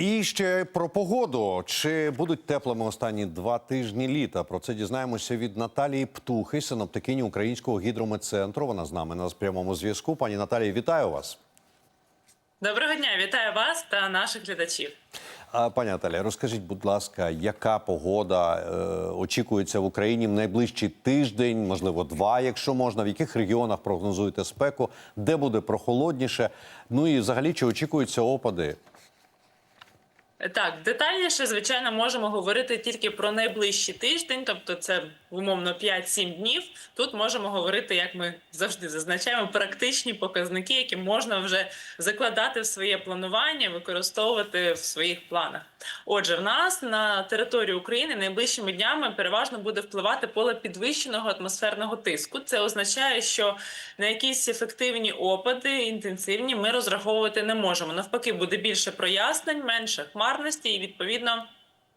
І ще про погоду. Чи будуть теплими останні два тижні літа? Про це дізнаємося від Наталії Птухи, синоптикині Українського гідрометцентру. Вона з нами на прямому зв'язку. Пані Наталії, вітаю вас. Доброго дня, вітаю вас та наших глядачів. Пані Наталія, розкажіть, будь ласка, яка погода е, очікується в Україні в найближчий тиждень, можливо, два, якщо можна. В яких регіонах прогнозуєте спеку, де буде прохолодніше? Ну і взагалі, чи очікуються опади? Так, детальніше, звичайно, можемо говорити тільки про найближчий тиждень, тобто це умовно 5-7 днів. Тут можемо говорити, як ми завжди зазначаємо, практичні показники, які можна вже закладати в своє планування, використовувати в своїх планах. Отже, в нас на території України найближчими днями переважно буде впливати поле підвищеного атмосферного тиску. Це означає, що на якісь ефективні опади, інтенсивні, ми розраховувати не можемо. Навпаки, буде більше прояснень, менше хмарності, і відповідно.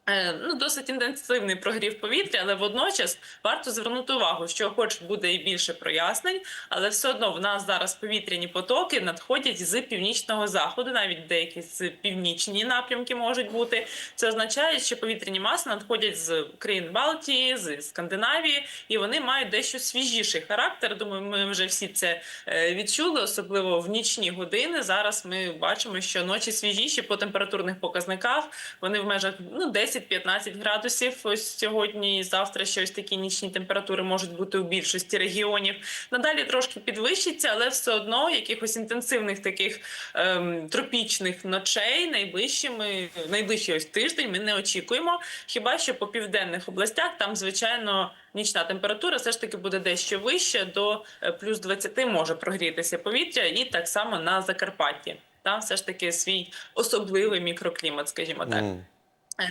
Е, Ну, досить інтенсивний прогрів повітря, але водночас варто звернути увагу, що, хоч буде і більше прояснень, але все одно в нас зараз повітряні потоки надходять з північного заходу, навіть деякі з північні напрямки можуть бути. Це означає, що повітряні маси надходять з країн Балтії, з Скандинавії, і вони мають дещо свіжіший характер. Думаю, ми вже всі це е, відчули, особливо в нічні години. Зараз ми бачимо, що ночі свіжіші по температурних показниках. Вони в межах ну 10-15 градусів. Ось сьогодні і завтра ще ось такі нічні температури можуть бути у більшості регіонів. Надалі трошки підвищиться, але все одно якихось інтенсивних таких ем, тропічних ночей найближчими найближчий ось тиждень ми не очікуємо. Хіба що по південних областях там, звичайно. Нічна температура все ж таки буде дещо вища, до е, плюс 20 може прогрітися повітря, і так само на Закарпатті. Там все ж таки свій особливий мікроклімат, скажімо так.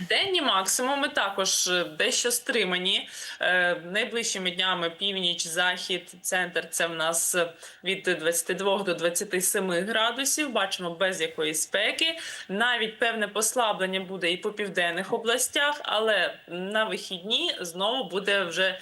Денні максимуми також е, дещо стримані. Е, Найближчими днями північ, захід, центр це в нас е, від 22 до 27 градусів. Бачимо без якоїсь спеки. Навіть певне послаблення буде і по південних областях, але на вихідні знову буде вже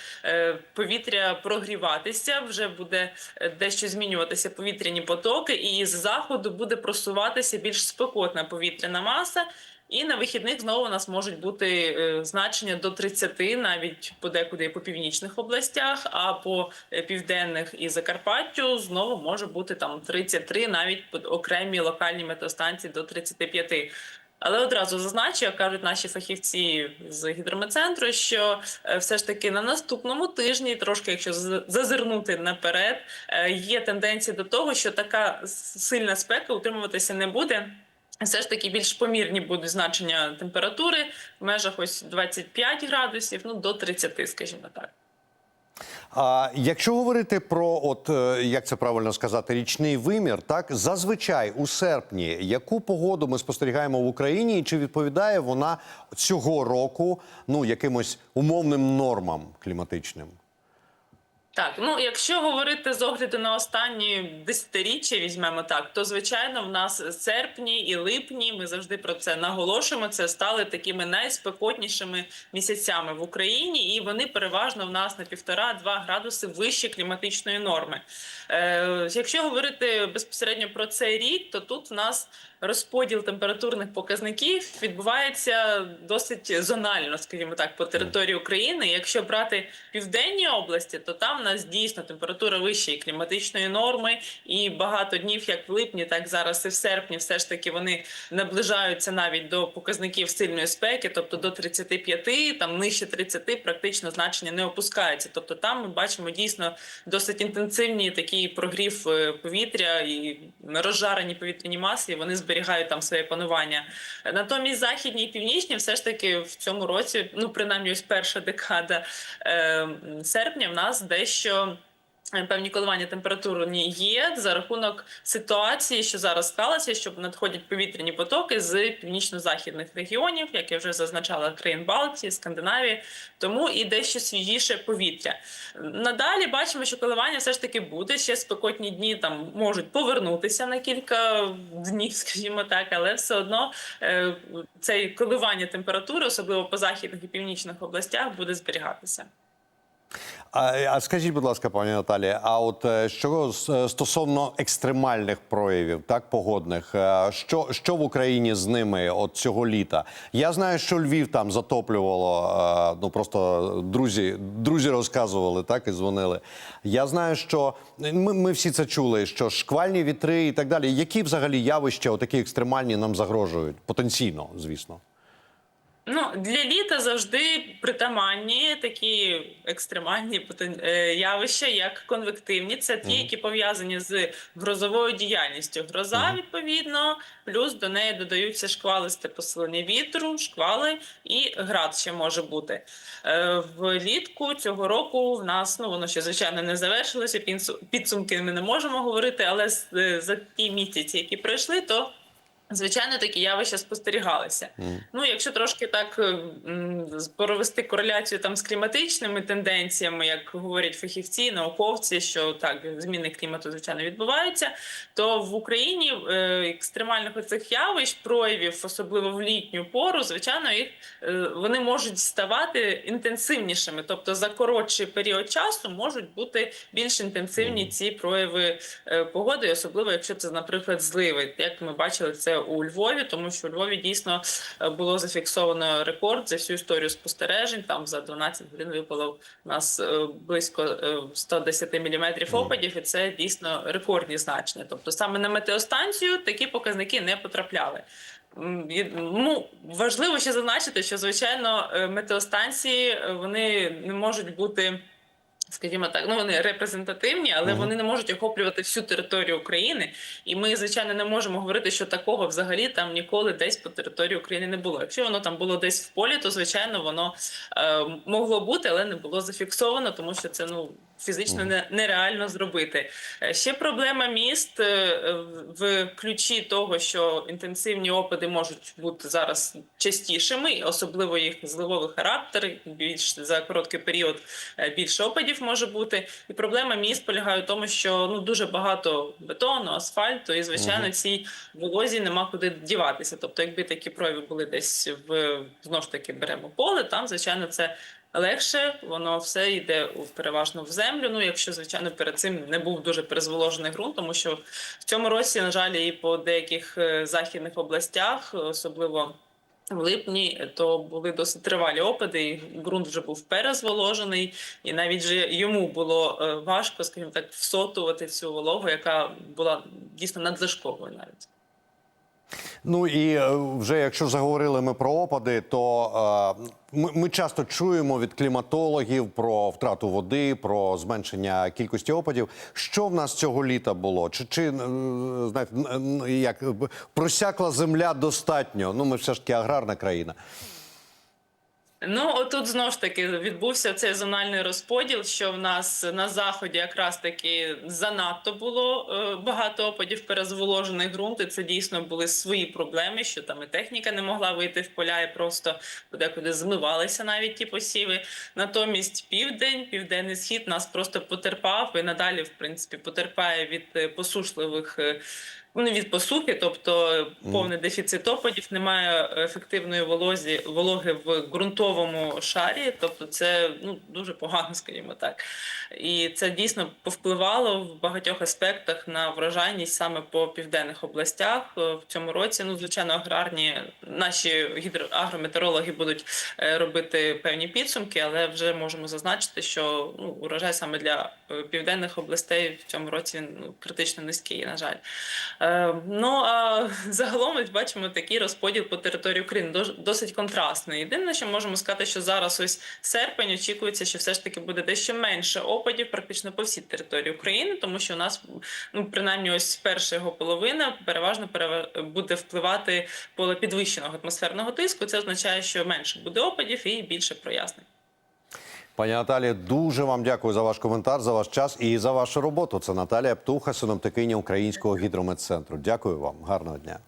повітря прогріватися, вже буде дещо змінюватися повітряні потоки, і з заходу буде просуватися більш спекотна повітряна маса. І на вихідних знову у нас можуть бути е, значення до 30, навіть подекуди по північних областях, а по е, південних і Закарпаттю знову може бути там 33, навіть окремі локальні метеостанції до 35. Але одразу зазначу, як кажуть наші фахівці з гідрометцентру, що е, все ж таки на наступному тижні, трошки якщо зазирнути наперед, є тенденція до того, що така сильна спека утримуватися не буде. Все ж таки більш помірні будуть значення температури в межах ось 25 градусів, ну до 30, скажімо так. А якщо говорити про, от е, як це правильно сказати, річний вимір, так зазвичай у серпні, яку погоду ми спостерігаємо в Україні, і чи відповідає вона цього року ну якимось умовним нормам кліматичним? Так, ну якщо говорити з огляду на останні десятиріччя, візьмемо так, то звичайно в нас серпні і липні. Ми завжди про це наголошуємо. Це стали такими найспекотнішими місяцями в Україні, і вони переважно в нас на півтора-два градуси вище кліматичної норми. Е, якщо говорити безпосередньо про цей рік, то тут в нас розподіл температурних показників відбувається досить зонально, скажімо так, по території України. Якщо брати південні області, то там в нас дійсно температура вищої кліматичної норми, і багато днів, як в липні, так зараз і в серпні, все ж таки вони наближаються навіть до показників сильної спеки, тобто до 35, там нижче 30 практично значення не опускається. Тобто там ми бачимо дійсно досить інтенсивні такий прогрів е, повітря і розжарені повітряні маси. і Вони зберігають там своє панування. Натомість західні і північні, все ж таки в цьому році, ну принаймні, ось перша декада е, серпня, в нас дещо. Е, Певні коливання температурні є за рахунок ситуації, що зараз склалася, що надходять повітряні потоки з північно-західних регіонів, як я вже зазначала, країн Балтії, Скандинавії, тому і дещо свіжіше повітря. Надалі бачимо, що коливання все ж таки буде. Ще спекотні дні там можуть повернутися на кілька днів, скажімо так, але все одно е, це коливання температури, особливо по західних і північних областях, буде зберігатися. А, скажіть, будь ласка, пані Наталі, а от е, що стосовно екстремальних проявів, так погодних, е, що, що в Україні з ними от цього літа? Я знаю, що Львів там затоплювало. е, Ну просто друзі, друзі розказували, так і дзвонили. Я знаю, що ми, ми всі це чули, що шквальні вітри і так далі. Які взагалі явища, такі екстремальні, нам загрожують потенційно, звісно. Ну, для літа завжди притаманні такі екстремальні е, явища, як конвективні. Це ті, які пов'язані з грозовою діяльністю. Гроза, відповідно, плюс до неї додаються шквалисте посилення вітру, шквали і град ще може бути. Е, Влітку цього року в нас, ну воно ще звичайно не завершилося. Підсумки ми не можемо говорити, але е, за ті місяці, які пройшли, то Звичайно, такі явища спостерігалися. Ну, якщо трошки так е, провести кореляцію там з кліматичними тенденціями, як говорять фахівці, науковці, що так зміни клімату звичайно відбуваються, то в Україні е, екстремальних оцих явищ, проявів, особливо в літню пору, звичайно, їх е, вони можуть ставати інтенсивнішими, тобто за коротший період часу можуть бути більш інтенсивні ці прояви погоди, особливо якщо це, наприклад, зливи, як ми бачили це у Львові, тому що у Львові дійсно е, було зафіксовано рекорд за всю історію спостережень. Там за 12 годин випало у нас е, близько е, 110 міліметрів опадів, і це дійсно рекордні значення. Тобто саме на метеостанцію такі показники не потрапляли. Ну важливо ще зазначити, що звичайно е, метеостанції е, вони не можуть бути. Скажімо так, ну вони репрезентативні, але вони не можуть охоплювати всю територію України. І ми, звичайно, не можемо говорити, що такого взагалі там ніколи десь по території України не було. Якщо воно там було десь в полі, то звичайно воно е, могло бути, але не було зафіксовано, тому що це ну фізично не, нереально зробити. Е, Ще проблема міст е, в ключі того, що інтенсивні опади можуть бути зараз частішими, особливо їх зливовий характер. Більш за короткий період е, більше опадів може бути. І проблема міст полягає в тому, що ну дуже багато бетону, асфальту, і звичайно, цій волозі нема куди діватися. Тобто, якби такі прояви були десь в знову ж таки беремо поле, там звичайно це. Легше воно все йде переважно в землю. Ну, якщо звичайно перед цим не був дуже перезволожений ґрунт, тому що в цьому році, на жаль, і по деяких е, західних областях, особливо в липні, то були досить тривалі опади. і ґрунт вже був перезволожений, і навіть же йому було е, важко, скажімо так, всотувати цю вологу, яка була дійсно надлишковою навіть. Ну і е, вже якщо заговорили ми про опади, то е, ми, ми часто чуємо від кліматологів про втрату води, про зменшення кількості опадів. Що в нас цього літа було? Чи, чи е, знаєте, як просякла земля достатньо? Ну, ми все ж таки аграрна країна. Ну, отут знову ж таки відбувся цей зональний розподіл, що в нас на заході якраз таки занадто було е, багато опадів перезволожений ґрунт, і це дійсно були свої проблеми, що там і техніка не могла вийти в поля, і просто подекуди змивалися навіть ті посіви. Натомість південь, південний схід нас просто потерпав і надалі, в принципі, потерпає від е, посушливих. Ну, від посухи, тобто повний дефіцит опадів, немає ефективної волозі, вологи в ґрунтовому шарі, тобто це ну, дуже погано, скажімо так. І це дійсно повпливало в багатьох аспектах на врожайність саме по південних областях Е, в цьому році. Ну, звичайно, аграрні наші гідро агрометеорологи будуть е, робити певні підсумки, але вже можемо зазначити, що ну, урожай саме для е, південних областей в цьому році ну, критично низький, на жаль. Е, Ну а загалом ми бачимо такий розподіл по території України дос- досить контрастний. Єдине, що можемо сказати, що зараз ось серпень очікується, що все ж таки буде дещо менше опадів практично по всій території України, тому що у нас ну принаймні ось перша його половина переважно перева- буде впливати поле підвищеного атмосферного тиску. Це означає, що менше буде опадів і більше прояснень. Пані Наталі, дуже вам дякую за ваш коментар, за ваш час і за вашу роботу. Це Наталія Птуха, синоптикиня Українського гідрометцентру. Дякую вам, гарного дня.